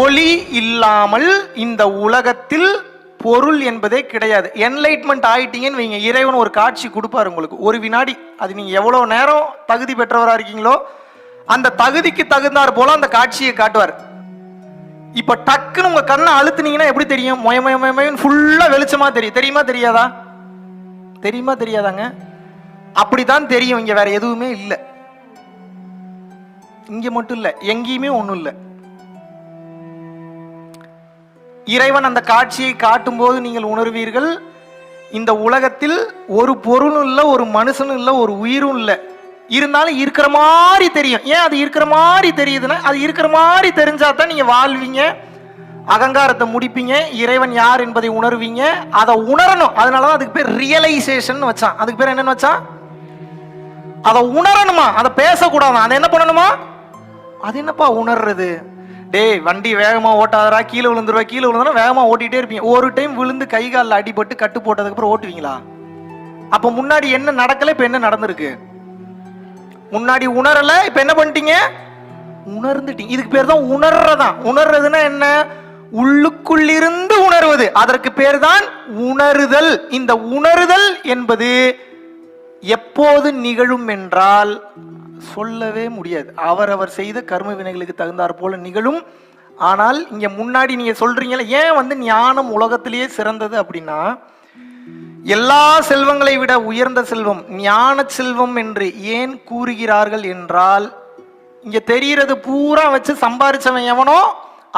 ஒளி இல்லாமல் இந்த உலகத்தில் பொருள் என்பதே கிடையாது. என்லைட்மெண்ட் ஆயிட்டீங்கன்னு வைங்க. இறைவன் ஒரு காட்சி கொடுப்பாரு உங்களுக்கு. ஒரு வினாடி. அது நீங்க எவ்வளவு நேரம் தகுதி பெற்றவரா இருக்கீங்களோ அந்த தகுதிக்கு தகுந்தார் போல அந்த காட்சியை காட்டுவார். இப்ப டக்குன்னு உங்க கண்ணை அழுத்துனீங்கன்னா எப்படி தெரியும்? மொய ஃபுல்லாக வெளிச்சமாக ஃபுல்லா வெளிச்சமா தெரியும். தெரியுமா தெரியாதா? தெரியுமா தெரியாதாங்க? அப்படிதான் தெரியும். இங்க வேற எதுவுமே இல்லை. இங்க மட்டும் இல்லை. எங்கேயுமே ஒன்றும் இல்லை. இறைவன் அந்த காட்சியை காட்டும்போது நீங்கள் உணர்வீர்கள் இந்த உலகத்தில் ஒரு பொருளும் இல்லை ஒரு மனுஷனும் இல்லை ஒரு உயிரும் இல்லை. இருந்தாலும் இருக்கிற மாதிரி தெரியும். ஏன் அது இருக்கிற மாதிரி தெரியுதுன்னா அது இருக்கிற மாதிரி தெரிஞ்சா தான் நீங்க வாழ்வீங்க அகங்காரத்தை முடிப்பீங்க இறைவன் யார் என்பதை உணர்வீங்க அதை உணரணும். அதனால தான் அதுக்கு பேர் ரியலைசேஷன் வச்சான். அதுக்கு பேர் என்னன்னு வச்சான்? அதை உணரணுமா? அதை பேசக்கூடாது? அதை என்ன பண்ணணுமா? அது என்னப்பா உணர்றது? டேய் வண்டி வேகமாக ஓட்டாதரா கீழே விழுந்துருவா கீழே விழுந்தா வேகமாக ஓட்டிகிட்டே இருப்பீங்க. ஒரு டைம் விழுந்து கை காலில் அடிபட்டு கட்டு போட்டதுக்கப்புறம் ஓட்டுவீங்களா? அப்போ முன்னாடி என்ன நடக்கல இப்போ என்ன நடந்திருக்கு? முன்னாடி உணரலை இப்போ என்ன பண்ணிட்டீங்க? உணர்ந்துட்டீங்க. இதுக்கு பேர் தான் உணர்றதான் உணர்றதுன்னா என்ன? உள்ளுக்குள்ளிருந்து உணர்வது. அதற்கு பேர் தான் உணருதல். இந்த உணருதல் என்பது எப்போது நிகழும் என்றால் சொல்லவே முடியாது. அவர் அவர் செய்த கர்ம வினைகளுக்கு தகுந்தாற் போல நிகழும். ஆனால் இங்க முன்னாடி நீங்க சொல்றீங்கல்ல ஏன் வந்து ஞானம் உலகத்திலேயே சிறந்தது அப்படின்னா எல்லா செல்வங்களை விட உயர்ந்த செல்வம் ஞான செல்வம் என்று ஏன் கூறுகிறார்கள் என்றால் இங்க தெரிகிறது பூரா வச்சு சம்பாரிச்சவன் எவனோ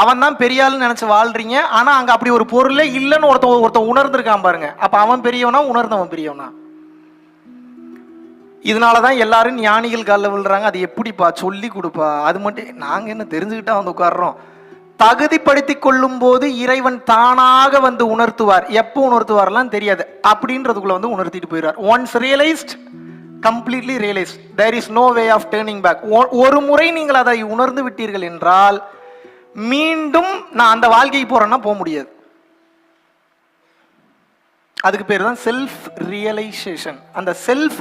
அவன் தான் பெரியாள்னு நினைச்சு வாழ்றீங்க. ஆனா அங்க அப்படி ஒரு பொருளே இல்லைன்னு ஒருத்தன் ஒருத்தன் உணர்ந்திருக்கான் பாருங்க. அப்ப அவன் பெரியவனா உணர்ந்தவன் பெரியவனா? இதனால தான் எல்லாரும் ஞானிகள் காலில் விழுறாங்க. அது எப்படிப்பா சொல்லி கொடுப்பா? அது மட்டும் நாங்கள் என்ன தெரிஞ்சுக்கிட்டா வந்து உட்கார்றோம். தகுதிப்படுத்தி கொள்ளும் போது இறைவன் தானாக வந்து உணர்த்துவார். எப்போ உணர்த்துவார்லாம் தெரியாது. அப்படின்றதுக்குள்ள வந்து உணர்த்திட்டு போயிடுவார் once realised completely realised there is no way of turning back ஒரு முறை நீங்கள் அதை உணர்ந்து விட்டீர்கள் என்றால் மீண்டும் நான் அந்த வாழ்க்கைக்கு போறேன்னா போக முடியாது. அதுக்கு பேர் தான் செல்ஃப் ரியலைசேஷன் அந்த செல்ஃப்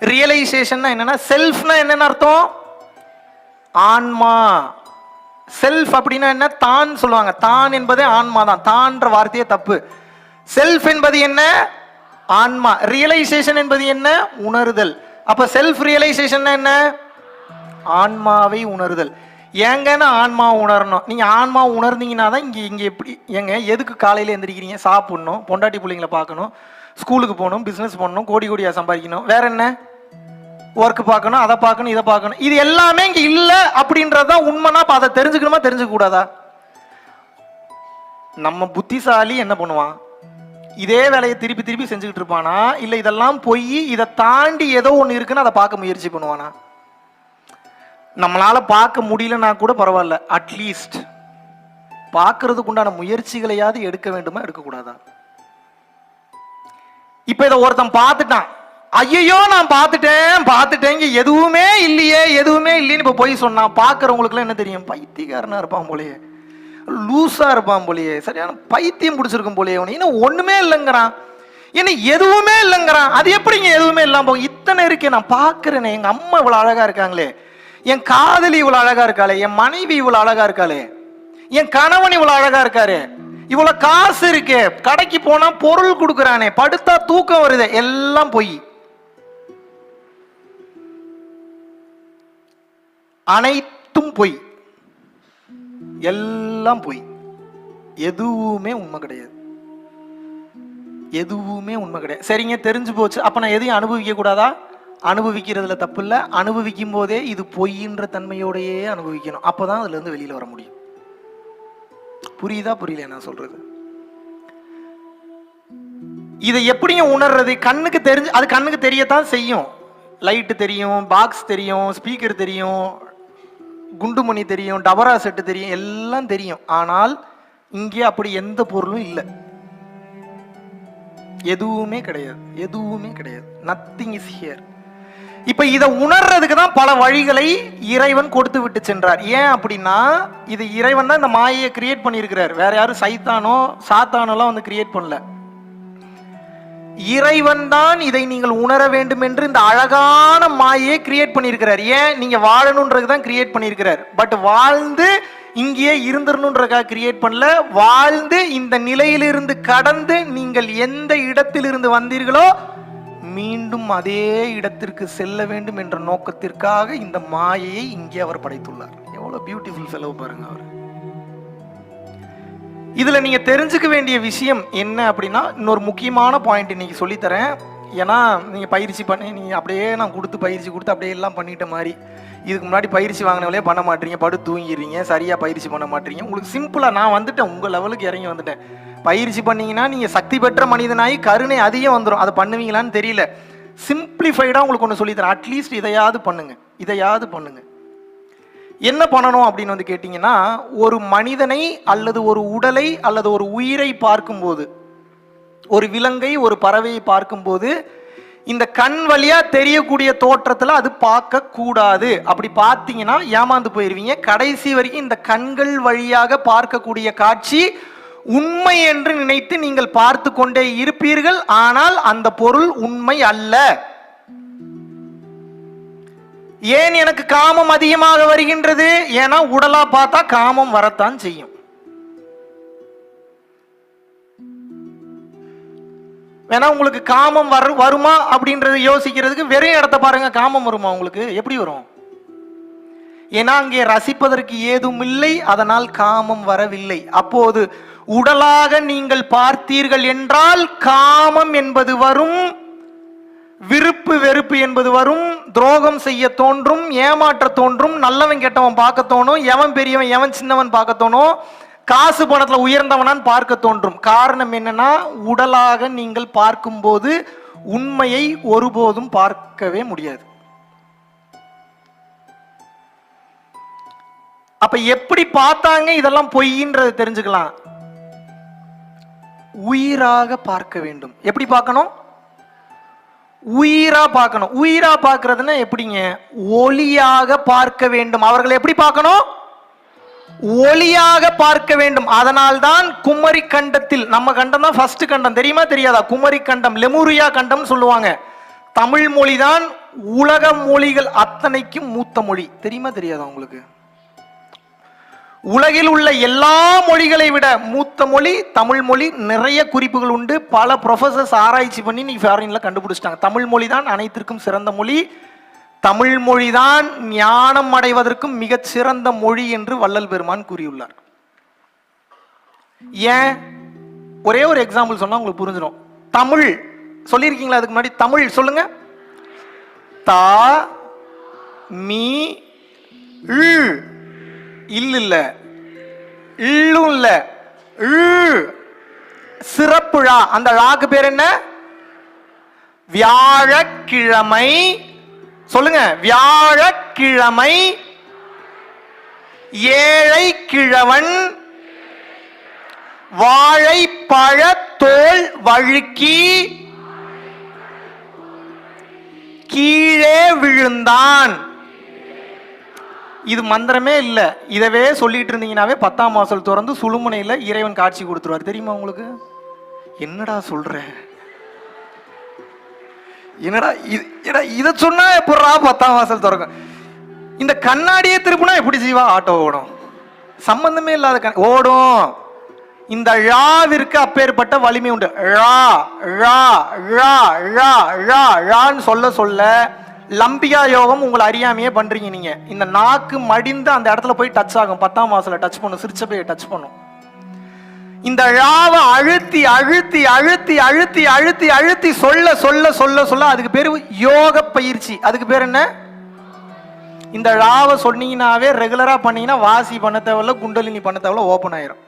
ரியலைசேஷன் என்னன்னா செல்ஃப்னா என்னென்ன அர்த்தம்? ஆன்மா. செல்ஃப் அப்படின்னா என்ன? தான் சொல்லுவாங்க. தான் என்பதே ஆன்மா தான். தான்ற வார்த்தையே தப்பு. செல்ஃப் என்பது என்ன? ஆன்மா. ரியலைசேஷன் என்பது என்ன? உணருதல். அப்ப செல்ஃப் ரியலைசேஷன் என்ன? ஆன்மாவை உணருதல். ஏங்கன்னு ஆன்மா உணரணும். நீங்க ஆன்மா உணர்ந்தீங்கன்னா தான் இங்க இங்க எப்படி ஏங்க எதுக்கு காலையில எந்திரிக்கிறீங்க? சாப்பிடணும். பொண்டாட்டி பிள்ளைங்களை பார்க்கணும். ஸ்கூலுக்கு போகணும் பிஸ்னஸ் பண்ணணும் கோடி கோடியாக சம்பாதிக்கணும். வேற என்ன? ஒர்க் பார்க்கணும் அதை பார்க்கணும் இதை பார்க்கணும். இது எல்லாமே இங்கே இல்லை அப்படின்றது தான் உண்மைனா இப்போ அதை தெரிஞ்சுக்கணுமா தெரிஞ்சுக்கூடாதா நம்ம புத்திசாலி என்ன பண்ணுவான்? இதே வேலையை திருப்பி திருப்பி செஞ்சுக்கிட்டு இருப்பானா? இல்லை இதெல்லாம் போய் இதை தாண்டி ஏதோ ஒன்று இருக்குன்னு அதை பார்க்க முயற்சி பண்ணுவானா? நம்மளால பார்க்க முடியலன்னா கூட பரவாயில்ல. அட்லீஸ்ட் பார்க்கறதுக்கு உண்டான முயற்சிகளையாவது எடுக்க வேண்டுமா எடுக்கக்கூடாதா? இப்ப இதை ஒருத்தன் பார்த்துட்டான். ஐயோ நான் பார்த்துட்டேன் பார்த்துட்டேன் எதுவுமே இல்லையே எதுவுமே இல்லைன்னு இப்ப போய் சொன்னான் பார்க்குறவங்களுக்குலாம் என்ன தெரியும்? பைத்தியக்காரனா இருப்பான் போலயே. லூசா இருப்பான் போலயே. சரியான பைத்தியம் பிடிச்சிருக்கும் போலயே அவனு. இன்னும் ஒண்ணுமே இல்லைங்கிறான். என்ன எதுவுமே இல்லைங்கிறான். அது எப்படிங்க எதுவுமே இல்லாம போகும்? இத்தனை இருக்கே நான் பார்க்குறேனே. எங்க அம்மா இவ்வளவு அழகா இருக்காங்களே. என் காதலி இவ்வளவு அழகா இருக்காளே. என் மனைவி இவ்வளவு அழகா இருக்காளே. என் கணவன் இவ்வளவு அழகா இருக்காரு. இவ்வளவு காசு இருக்கு. கடைக்கு போனா பொருள் கொடுக்குறானே. படுத்தா தூக்கம் வருது. எல்லாம் பொய். அனைத்தும் பொய். எல்லாம் பொய். எதுவுமே உண்மை கிடையாது. எதுவுமே உண்மை கிடையாது. சரிங்க தெரிஞ்சு போச்சு. அப்ப நான் எதையும் அனுபவிக்க கூடாதா? அனுபவிக்கிறதுல தப்பு இல்லை. அனுபவிக்கும் போதே இது பொய்ன்ற தன்மையோடையே அனுபவிக்கணும். அப்பதான் அதுல இருந்து வெளியில வர முடியும். புரியுதா புரியல நான் சொல்றது? இதை எப்படிங்க உணர்றது? கண்ணுக்கு தெரிஞ்சு அது கண்ணுக்கு தெரியத்தான் செய்யும். லைட்டு தெரியும் பாக்ஸ் தெரியும் ஸ்பீக்கர் தெரியும் குண்டுமணி தெரியும் டபரா செட்டு தெரியும் எல்லாம் தெரியும். ஆனால் இங்கே அப்படி எந்த பொருளும் இல்லை. எதுவுமே கிடையாது. எதுவுமே கிடையாது. நத்திங் இஸ் ஹியர் இப்ப இதை உணர்றதுக்கு தான் பல வழிகளை இறைவன் கொடுத்து விட்டு சென்றார். ஏன் அப்படின்னா இது இறைவன் தான் இந்த மாயையை கிரியேட் பண்ணியிருக்கிறார். வேற யாரும் சைத்தானோ சாத்தானோலாம் வந்து கிரியேட் பண்ணல. இறைவன் தான் இதை நீங்கள் உணர வேண்டும் என்று இந்த அழகான மாயையை கிரியேட் பண்ணியிருக்கிறார். ஏன்? நீங்க வாழணுன்றது தான் கிரியேட் பண்ணியிருக்கிறார். பட் வாழ்ந்து இங்கேயே இருந்துடணுன்றக்காக கிரியேட் பண்ணல. வாழ்ந்து இந்த நிலையிலிருந்து கடந்து நீங்கள் எந்த இடத்திலிருந்து வந்தீர்களோ மீண்டும் அதே இடத்திற்கு செல்ல வேண்டும் என்ற நோக்கத்திற்காக இந்த மாயையை இங்கே அவர் படைத்துள்ளார். எவ்வளவு பியூட்டிஃபுல் செலவு பாருங்க அவர். இதுல நீங்க தெரிஞ்சுக்க வேண்டிய விஷயம் என்ன அப்படின்னா இன்னொரு முக்கியமான பாயிண்ட் இன்னைக்கு சொல்லித்தரேன். ஏன்னா நீங்க பயிற்சி பண்ணி நீங்க அப்படியே நான் கொடுத்து பயிற்சி கொடுத்து அப்படியே எல்லாம் பண்ணிட்ட மாதிரி. இதுக்கு முன்னாடி பயிற்சி வாங்கினவளே பண்ண மாட்டீங்க படு தூங்கிடுறீங்க சரியாக பயிற்சி பண்ண மாட்டீங்க. உங்களுக்கு சிம்பிளாக நான் வந்துட்டேன் உங்கள் லெவலுக்கு இறங்கி வந்துட்டேன். பயிற்சி பண்ணீங்கன்னா நீங்கள் சக்தி பெற்ற மனிதனாகி கருணை அதிகம் வந்துடும் அதை பண்ணுவீங்களான்னு தெரியல. சிம்பிளிஃபைடாக உங்களுக்கு ஒன்று சொல்லித்தரேன். அட்லீஸ்ட் இதையாவது பண்ணுங்கள் இதையாவது பண்ணுங்கள் என்ன பண்ணணும் அப்படின்னு வந்து கேட்டிங்கன்னா ஒரு மனிதனை அல்லது ஒரு உடலை அல்லது ஒரு உயிரை பார்க்கும்போது ஒரு விலங்கை ஒரு பறவையை பார்க்கும்போது இந்த கண் வழியா தெரியக்கூடிய தோற்றத்துல அது பார்க்க கூடாது. அப்படி பார்த்தீங்கன்னா ஏமாந்து போயிருவீங்க. கடைசி வரைக்கும் இந்த கண்கள் வழியாக பார்க்கக்கூடிய காட்சி உண்மை என்று நினைத்து நீங்கள் பார்த்து கொண்டே இருப்பீர்கள். ஆனால் அந்த பொருள் உண்மை அல்ல. ஏன் எனக்கு காமம் அதிகமாக வருகின்றது? ஏன்னா உடலா பார்த்தா காமம் வரத்தான் செய்யும். வேணா உங்களுக்கு காமம் வர வருமா அப்படின்றத யோசிக்கிறதுக்கு வெறும் இடத்த பாருங்க காமம் வருமா உங்களுக்கு? எப்படி வரும்? ஏன்னா அங்கே ரசிப்பதற்கு ஏதும் இல்லை அதனால் காமம் வரவில்லை. அப்போது உடலாக நீங்கள் பார்த்தீர்கள் என்றால் காமம் என்பது வரும் விருப்பு வெறுப்பு என்பது வரும் துரோகம் செய்ய தோன்றும் ஏமாற்ற தோன்றும் நல்லவன் கெட்டவன் பார்க்க தோணும் எவன் பெரியவன் எவன் சின்னவன் பார்க்க தோணும் காசு பணத்தில் உயர்ந்தவனான் பார்க்க தோன்றும். காரணம் என்னன்னா உடலாக நீங்கள் பார்க்கும்போது உண்மையை ஒருபோதும் பார்க்கவே முடியாது. அப்ப எப்படி பார்த்தாங்க? இதெல்லாம் பொய்ன்றது தெரிஞ்சுக்கலாம். உயிராக பார்க்க வேண்டும். எப்படி பார்க்கணும்? உயிரா பார்க்கணும். உயிரா பார்க்கறதுன்னா எப்படிங்க? ஒளியாக பார்க்க வேண்டும். அவர்கள் எப்படி பார்க்கணும்? ஒளியாக பார்க்க வேண்டும். அதனால் தான் குமரி கண்டத்தில் நம்ம கண்டம் தான் ஃபர்ஸ்ட் கண்டம். தெரியுமா தெரியாதா? குமரி கண்டம் லெமுரியா கண்டம் சொல்லுவாங்க. தமிழ் மொழி தான் உலக மொழிகள் அத்தனைக்கும் மூத்த மொழி. தெரியுமா தெரியாதா உங்களுக்கு? உலகில் உள்ள எல்லா மொழிகளை விட மூத்த மொழி தமிழ் மொழி நிறைய குறிப்புகள் உண்டு. பல ப்ரொஃபசர்ஸ் ஆராய்ச்சி பண்ணி நீ ஃபாரின்ல கண்டுபிடிச்சிட்டாங்க. தமிழ் மொழி தான் அனைத்திற்கும் சிறந்த மொழி. தமிழ் மொழிதான் ஞானம் அடைவதற்கும் மிகச் சிறந்த மொழி என்று வள்ளல் பெருமான் கூறியுள்ளார். ஏன்? ஒரே ஒரு எக்ஸாம்பிள் சொன்னா உங்களுக்கு புரிஞ்சிடும் தமிழ். சொல்லியிருக்கீங்களா அதுக்கு முன்னாடி? தமிழ் சொல்லுங்க. தா மீ இல்ல இல்ல. இள்ளும் இல்ல. சிறப்புழா. அந்த ழாக்கு பேர் என்ன? வியாழக்கிழமை சொல்லுங்க. வியாழக்கிழமை ஏழை கிழவன் வாழைப்பழ தோல் வழுக்கி கீழே விழுந்தான். இது மந்திரமே இல்லை. இதவே சொல்லிட்டு இருந்தீங்கன்னாவே பத்தாம் வாசல் திறந்து சுழுமுனையில் இறைவன் காட்சி கொடுத்துருவார். தெரியுமா உங்களுக்கு? என்னடா சொல்ற? என்னடா இது ஏடா இதை சொன்னா எப்படா பத்தாம் வாசல் திறக்கும்? இந்த கண்ணாடியே திருப்பினா எப்படி செய்வா ஆட்டோ ஓடும்? சம்பந்தமே இல்லாத கண் ஓடும். இந்த ழாவிற்கு அப்பேற்பட்ட வலிமை உண்டு. ழா ழா ழா ழா ழா ழான்னு சொல்ல சொல்ல லம்பியா யோகம் உங்களை அறியாமையே பண்றீங்க நீங்க. இந்த நாக்கு மடிந்து அந்த இடத்துல போய் டச் ஆகும். பத்தாம் வாசல டச் பண்ணும். சிரிச்சபையை டச் பண்ணும். இந்த ழாவை அழுத்தி அழுத்தி அழுத்தி அழுத்தி அழுத்தி அழுத்தி சொல்ல சொல்ல சொல்ல சொல்ல அதுக்கு பேர் யோக பயிற்சி. அதுக்கு பேர் என்ன? இந்த ழாவை சொன்னீங்கன்னாவே ரெகுலராக பண்ணீங்கன்னா வாசி பண்ண தேவையில்ல குண்டலினி பண்ண தேவையில்ல ஓப்பன் ஆயிரும்.